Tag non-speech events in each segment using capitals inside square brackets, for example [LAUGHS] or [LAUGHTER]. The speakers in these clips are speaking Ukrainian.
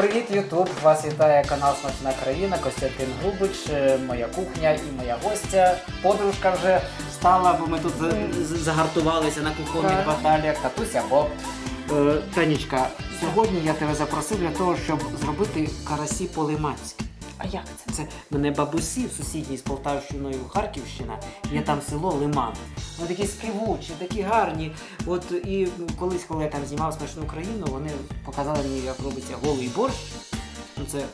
Привіт, Ютуб! Вас вітає канал Смачна країна, Костянтин Грубич, е, моя кухня і моя гостя. Подружка вже стала, бо ми тут за- загартувалися на кухонних Так. баталіях. Татуся, Боб. е, Танечка, сьогодні я тебе запросив для того, щоб зробити карасі по-лиманськи. А як це? Це мене бабусі в сусідній з Полтавщиною Харківщина, є там село Лиман. Вони такі співучі, такі гарні. От і колись, коли я там знімав смачну Україну, вони показали мені, як робиться голий борщ. Ну це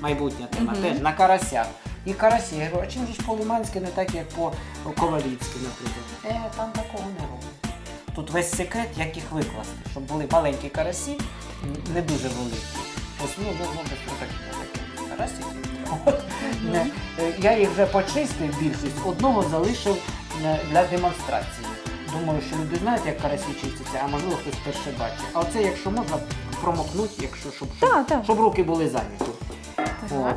майбутня тема, теж на карасях. І карасі. Я говорю, а чим же ж по-лиманськи не так, як по-ковалівськи, наприклад? Е, там такого не роблять. Тут весь секрет, як їх викласти, щоб були маленькі карасі, не дуже великі. Ось ну, ну, ну, ну е, Я їх вже почистив більшість, одного залишив е, для демонстрації. Думаю, що люди знають, як карасі чистяться, а можливо хтось перше бачить. А оце, якщо можна, промокнути, якщо щоб, щоб, Так, так. щоб руки були зайняті. Так.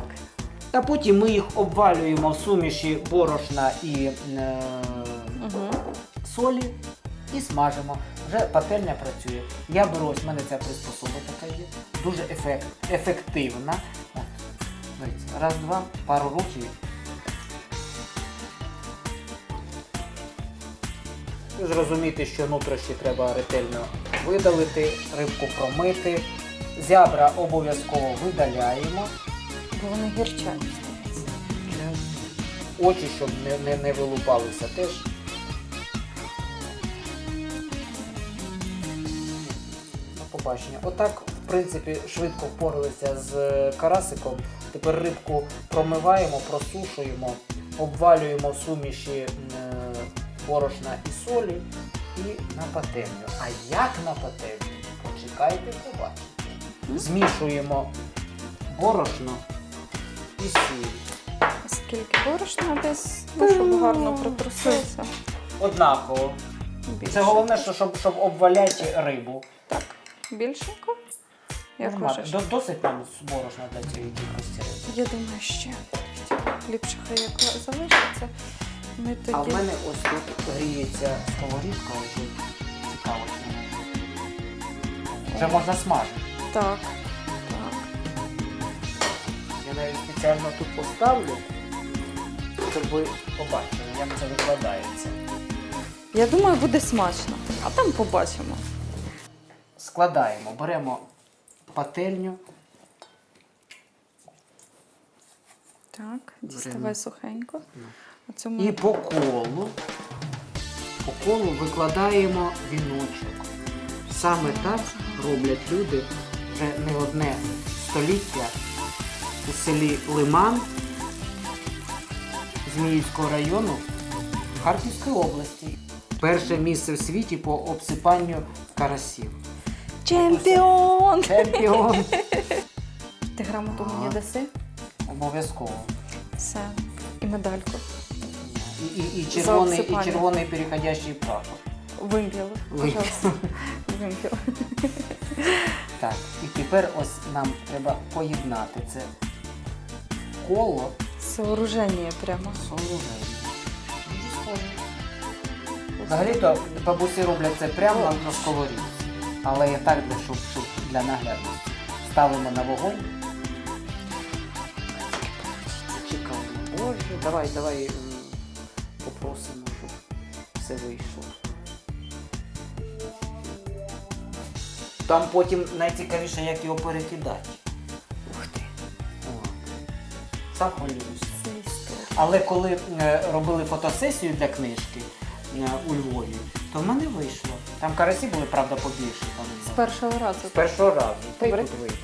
А потім ми їх обвалюємо в суміші борошна і е, Угу. солі і смажимо. Вже пательня працює. Я беру, ось в мене ця приспособа така є. Дуже ефект, ефективна. Дивіться, Раз, два, пару рухів. Зрозуміти, що нутрощі треба ретельно видалити, рибку промити. Зябра обов'язково видаляємо. Бо вони здається. Очі, щоб не, не, не вилупалися теж. Побачення. Отак, в принципі, швидко впоралися з е, карасиком. Тепер рибку промиваємо, просушуємо, обвалюємо в суміші е, борошна і солі і на пательню. А як на пательню? Почекайте, побачите. Змішуємо борошно і сіль. Скільки борошна десь, ну, щоб гарно притрусилося. Однаково. Більше. Це головне, що, щоб, щоб обваляти рибу. Так. Більшенько? Як. До- Досить нам борошна для цієї кількості риби. Я думаю, ще ліпше хай як залишиться. Ми А в мене ось тут гріється сковорідка, вже цікаво. Вже можна смажити. Так. Так. Я навіть спеціально тут поставлю, щоб ви побачили, як це викладається. Я думаю, буде смачно. А там побачимо. Складаємо, беремо пательню, Так, діставай сухенько. Ну. Оце І по колу, по колу викладаємо віночок. Саме так роблять люди вже не одне століття у селі Лиман Зміївського району Харківської області. Перше місце в світі по обсипанню карасів. Чемпіон! Чемпіон! Ти грамоту мені даси? Обов'язково. Все. І медальку. І, і, і, червоний, і червоний переходящий прапор. Вимпіл. Пожалуйста. [LAUGHS] Вимпіл. Так, і тепер ось нам треба поєднати це коло Сооруження прямо. схоже. Взагалі-то бабусі роблять це прямо на сковорідці. Але я так, для, щоб, щоб для наглядності. Ставимо на вогонь. Чекаємо. Боже, давай, давай попросимо, щоб все вийшло. Там потім найцікавіше, як його перекидати. Ух ти. Сам. Але коли е, робили фотосесію для книжки е, у Львові, то в мене вийшло. Там карасі були, правда, побільше. Там, З першого разу. з першого разу. Та й Добре. тут вийде.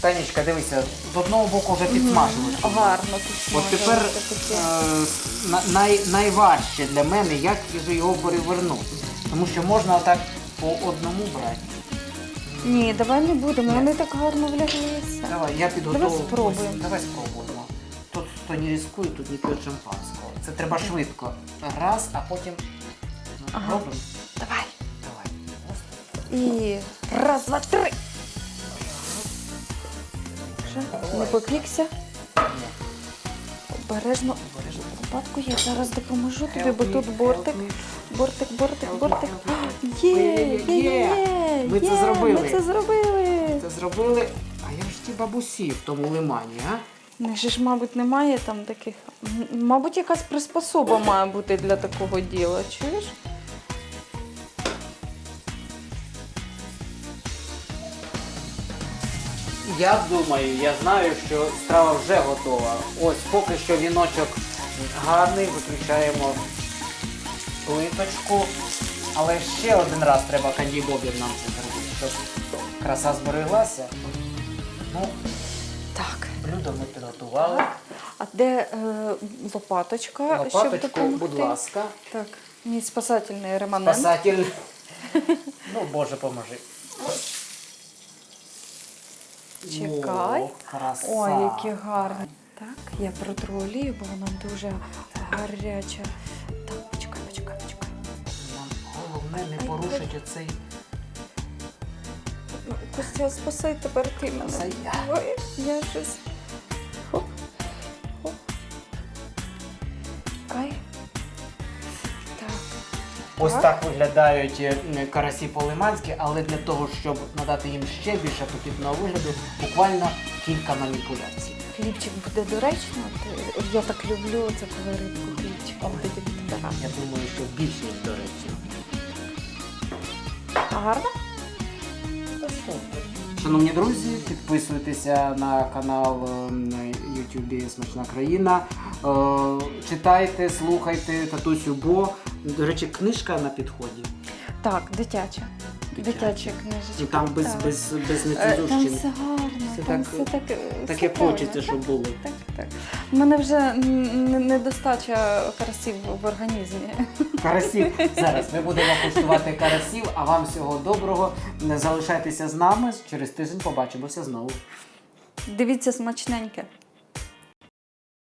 Танечка, дивися, з одного боку вже підсмажилося. Мгм. Гарно тут От тепер е, на- най, найважче для мене, як же його перевернути. Тому що можна отак по одному брати. Ні, давай не будемо, Ні. вони так гарно вляглися. Давай, я підготовлю. Давай спробуємо. Ось, Давай спробуємо. Тут хто не ризикує, тут не п'є шампанського. Це треба швидко. Раз, а потім Ага. робимо. Давай. Давай. І раз, два, три. Вже не попікся. Обережно. обережно. Випадку я зараз допоможу тобі, бо тут бортик. Бортик, бортик, бортик. [GASPS] Є, Є, є, є. Ми це зробили. Ми це зробили. Це зробили. А як ж ті бабусі в тому лимані, а? Же ж, мабуть, немає там таких. Мабуть, якась приспособа має бути для такого діла, чуєш? Я думаю, я знаю, що страва вже готова. Ось поки що віночок гарний, виключаємо плиточку. Але ще один раз треба кандібобів нам це зробити, щоб краса збереглася. Ну, Так. блюдо ми підготували. А де е, лопаточка, щоб Лопаточку, допомогти? будь ласка. Так, мій спасательний реманент. Спасатель. [LAUGHS] Ну, Боже, поможи. Чекай. О, краса. Ой, які гарні. Так, я протру олію, бо вона дуже гаряча. Так, почекай, почекай, почекай. Нам головне не порушити оцей Ну, Костя, спаси тепер ти мене. Це я. Ой, я щось. Ось Так. виглядають е, карасі по-лиманськи, але для того, щоб надати їм ще більше апетитного вигляду, буквально кілька маніпуляцій. Хлібчик буде доречно. Ти- Я так люблю це коли рибку хлібчиком тоді підбирати. Я думаю, що більше ніж доречно. А гарно? Шановні друзі, підписуйтеся на канал е, на YouTube Смачна країна. Е, Читайте, слухайте татусю Бо. До речі, книжка на підході. Так, дитяча. Дитяча. Дитяча книжечка. І там без, так. без, без Е, Там нецензурщини. все гарно, Все там так- все так, Таке все правильно. хочеться, щоб було. Так, так. У мене вже недостача карасів в організмі. Карасів. [LAUGHS] Зараз ми будемо куштувати карасів, а вам всього доброго. Не залишайтеся з нами. Через тиждень побачимося знову. Дивіться смачненьке.